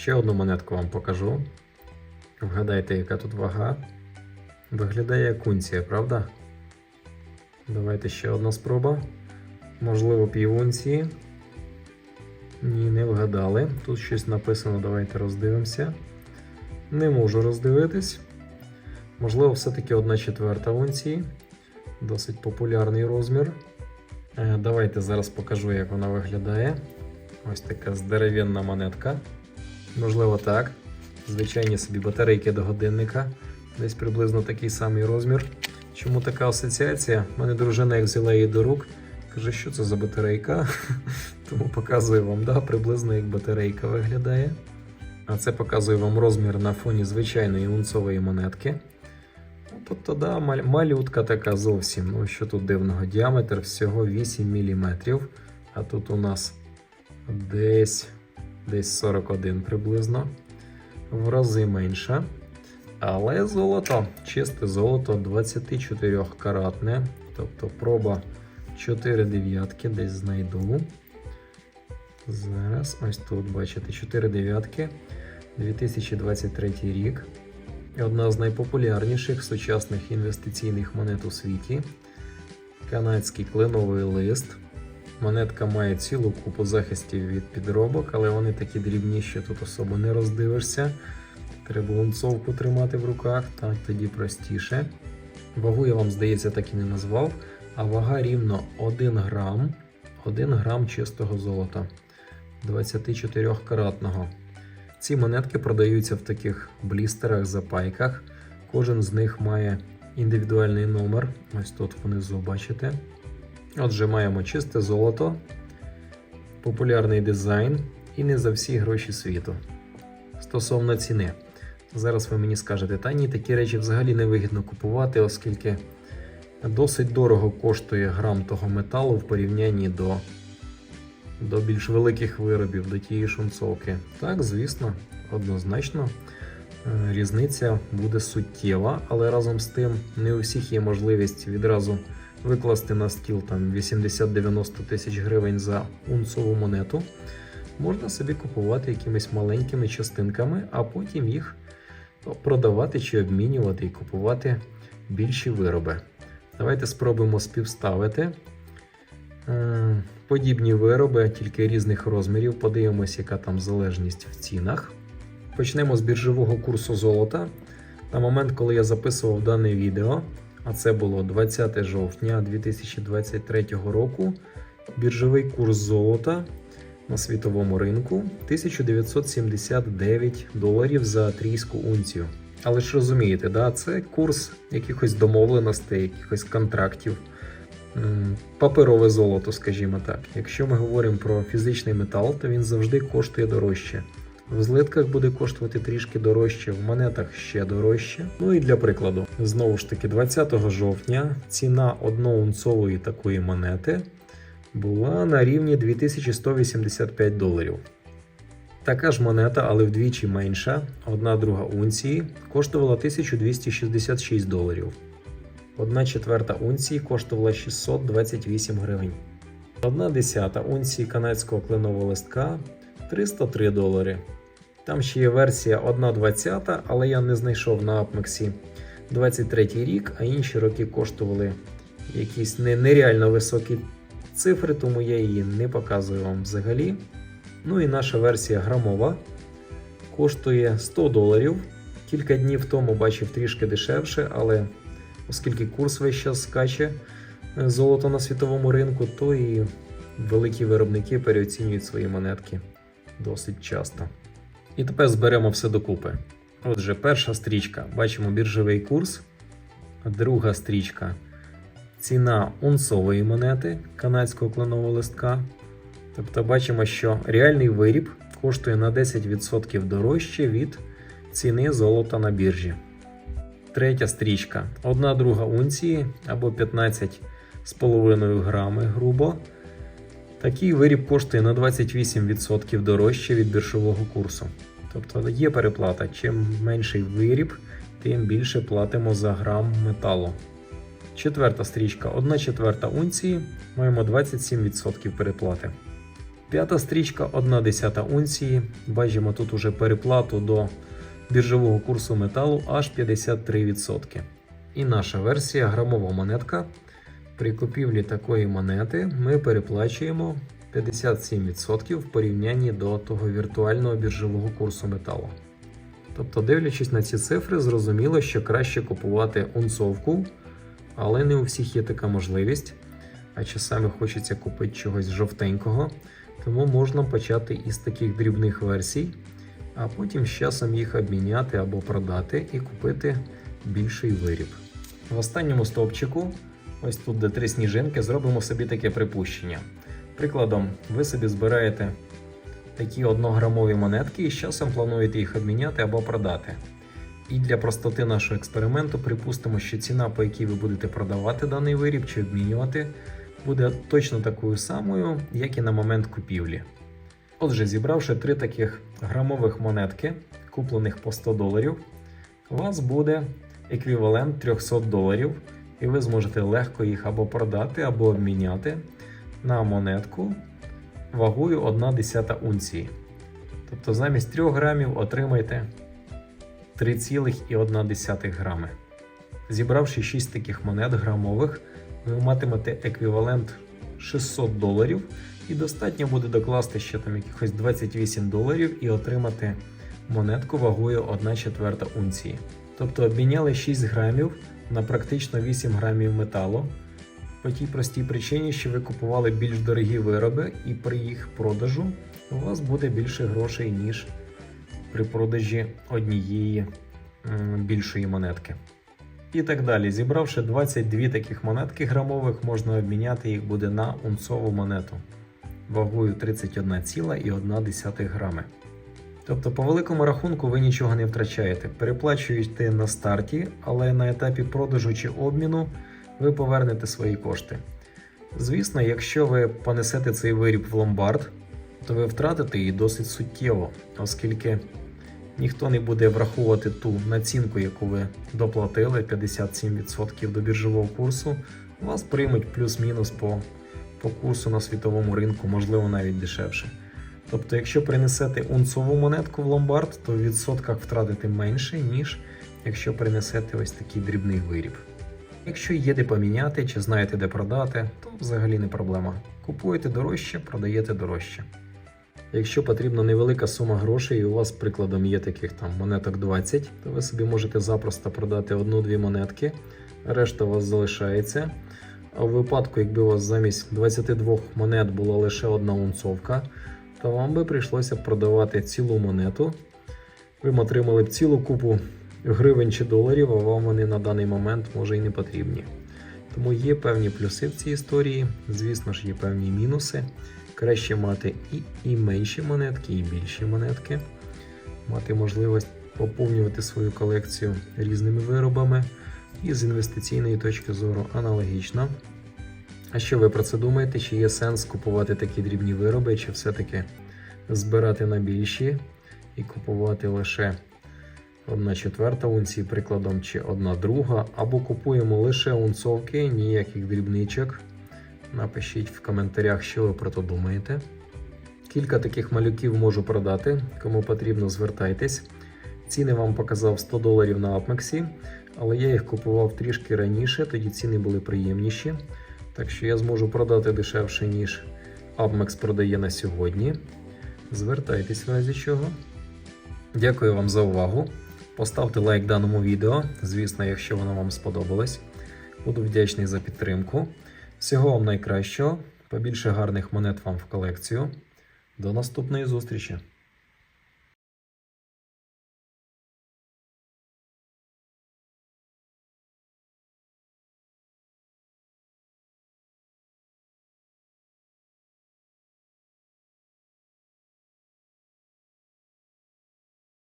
Ще одну монетку вам покажу. Вгадайте, яка тут вага. Виглядає як унція, правда? Давайте ще одна спроба. Можливо, півунції. Ні, не вгадали. Тут щось написано, давайте роздивимося. Не можу роздивитись. Можливо, все-таки 1 четверта унції. Досить популярний розмір. Е, Давайте зараз покажу, як вона виглядає. Ось така здоровенна монетка. Можливо, так. Звичайні собі батарейки до годинника. Десь приблизно такий самий розмір. Чому така асоціація? У мене дружина, як взяла її до рук, каже, що це за батарейка. Тому показую вам, да, приблизно як батарейка виглядає. А це показує вам розмір на фоні звичайної унцової монетки. Тобто, да, малютка така зовсім. Ну, що тут дивного? Діаметр всього 8 мм. А тут у нас десь, десь 41 приблизно. В рази менша. Але золото, чисте золото 24 каратне. Тобто проба 4 дев'ятки, десь знайду. Зараз ось тут бачите 4 дев'ятки. 2023 рік. Одна з найпопулярніших сучасних інвестиційних монет у світі. Канадський кленовий лист. Монетка має цілу купу захистів від підробок, але вони такі дрібні, що тут особо не роздивишся. Треба лунцовку тримати в руках, так тоді простіше. Вагу я вам, здається, так і не назвав. А вага рівно 1 грам, 1 грам чистого золота 24 каратного. Ці монетки продаються в таких блістерах, запайках. Кожен з них має індивідуальний номер. Ось тут внизу бачите. Отже, маємо чисте золото, популярний дизайн і не за всі гроші світу. Стосовно ціни. Зараз ви мені скажете, та ні, такі речі взагалі не вигідно купувати, оскільки досить дорого коштує грам того металу в порівнянні до, до більш великих виробів, до тієї шунцовки. Так, звісно, однозначно. е, Різниця буде суттєва, але разом з тим не у всіх є можливість відразу викласти на стіл там 80-90 тисяч гривень за унцову монету. Можна собі купувати якимись маленькими частинками, а потім їх продавати чи обмінювати і купувати більші вироби. Давайте спробуємо співставити е, подібні вироби, тільки різних розмірів. Подивимось, яка там залежність в цінах. Почнемо з біржового курсу золота. На момент, коли я записував дане відео, а це було 20 жовтня 2023 року, біржовий курс золота на світовому ринку 1979 доларів за трійську унцію. Але ж розумієте, да, це курс якихось домовленостей, якихось контрактів, паперове золото, скажімо так. Якщо ми говоримо про фізичний метал, то він завжди коштує дорожче. В злитках буде коштувати трішки дорожче, в монетах ще дорожче. Ну і для прикладу, знову ж таки, 20 жовтня ціна одноунцової такої монети була на рівні 2185 доларів. Така ж монета, але вдвічі менша, одна друга унції, коштувала 1266 доларів. Одна четверта унції коштувала 628 гривень. Одна десята унції канадського кленового листка 303 долари. Там ще є версія 1,20, але я не знайшов на Апмексі 23 рік, а інші роки коштували якісь не- нереально високі цифри, тому я її не показую вам взагалі. Ну і наша версія грамова коштує 100 доларів. Кілька днів тому бачив трішки дешевше, але оскільки курс весь час скаче е, золото на світовому ринку, то і великі виробники переоцінюють свої монетки досить часто. І тепер зберемо все докупи. Отже, перша стрічка бачимо біржовий курс, друга стрічка ціна унцової монети канадського кленового листка. Тобто бачимо, що реальний виріб коштує на 10% дорожче від ціни золота на біржі. Третя стрічка. Одна друга унції або 15,5 грами грубо. Такий виріб коштує на 28% дорожче від біржового курсу. Тобто є переплата. Чим менший виріб, тим більше платимо за грам металу. Четверта стрічка. 1 четверта унції. Маємо 27% переплати. П'ята стрічка 1 десята унції. Бачимо тут уже переплату до біржового курсу металу аж 53%. І наша версія грамова монетка. При купівлі такої монети ми переплачуємо 57% в порівнянні до того віртуального біржового курсу металу. Тобто, дивлячись на ці цифри, зрозуміло, що краще купувати унцовку, але не у всіх є така можливість. А часами хочеться купити чогось жовтенького, тому можна почати із таких дрібних версій, а потім з часом їх обміняти або продати і купити більший виріб. В останньому стовпчику, ось тут де три сніжинки, зробимо собі таке припущення. Прикладом, ви собі збираєте такі однограмові монетки і з часом плануєте їх обміняти або продати. І для простоти нашого експерименту припустимо, що ціна, по якій ви будете продавати даний виріб чи обмінювати, буде точно такою самою, як і на момент купівлі. Отже, зібравши три таких грамових монетки, куплених по 100 доларів, у вас буде еквівалент 300 доларів, і ви зможете легко їх або продати, або обміняти на монетку вагою 1 десята унції. Тобто замість 3 грамів отримайте 3,1 грами. Зібравши 6 таких монет грамових, ви матимете еквівалент 600 доларів, і достатньо буде докласти ще там якихось 28 доларів і отримати монетку вагою 1 четверта унції. Тобто обміняли 6 грамів на практично 8 грамів металу. По тій простій причині, що ви купували більш дорогі вироби, і при їх продажу у вас буде більше грошей, ніж при продажі однієї більшої монетки. І так далі. Зібравши 22 таких монетки грамових, можна обміняти їх буде на унцову монету вагою 31,1 грами. Тобто, по великому рахунку, ви нічого не втрачаєте. Переплачуєте на старті, але на етапі продажу чи обміну ви повернете свої кошти. Звісно, якщо ви понесете цей виріб в ломбард, то ви втратите її досить суттєво, оскільки ніхто не буде враховувати ту націнку, яку ви доплатили 57% до біржового курсу, вас приймуть плюс-мінус по, по курсу на світовому ринку, можливо, навіть дешевше. Тобто, якщо принесете унцову монетку в ломбард, то в відсотках втратите менше, ніж якщо принесете ось такий дрібний виріб. Якщо є де поміняти чи знаєте де продати, то взагалі не проблема. Купуєте дорожче, продаєте дорожче. Якщо потрібна невелика сума грошей, і у вас, прикладом, є таких там монеток 20, то ви собі можете запросто продати одну-дві монетки, решта у вас залишається. А в випадку, якби у вас замість 22 монет була лише одна унцовка, то вам би прийшлося продавати цілу монету. Ви б отримали б цілу купу гривень чи доларів, а вам вони на даний момент може і не потрібні. Тому є певні плюси в цій історії, звісно ж, є певні мінуси. Краще мати і, і менші монетки, і більші монетки, мати можливість поповнювати свою колекцію різними виробами. І з інвестиційної точки зору аналогічно. А що ви про це думаєте? Чи є сенс купувати такі дрібні вироби, чи все-таки збирати на більші і купувати лише одна четверта унції, прикладом, чи одна друга, або купуємо лише унцовки, ніяких дрібничок. Напишіть в коментарях, що ви про це думаєте. Кілька таких малюків можу продати. Кому потрібно, звертайтесь. Ціни вам показав 100 доларів на Апмексі, але я їх купував трішки раніше, тоді ціни були приємніші. Так що я зможу продати дешевше, ніж Апмекс продає на сьогодні. Звертайтесь в разі чого. Дякую вам за увагу. Поставте лайк даному відео, звісно, якщо воно вам сподобалось. Буду вдячний за підтримку. Всього вам найкращого, побільше гарних монет вам в колекцію. До наступної зустрічі!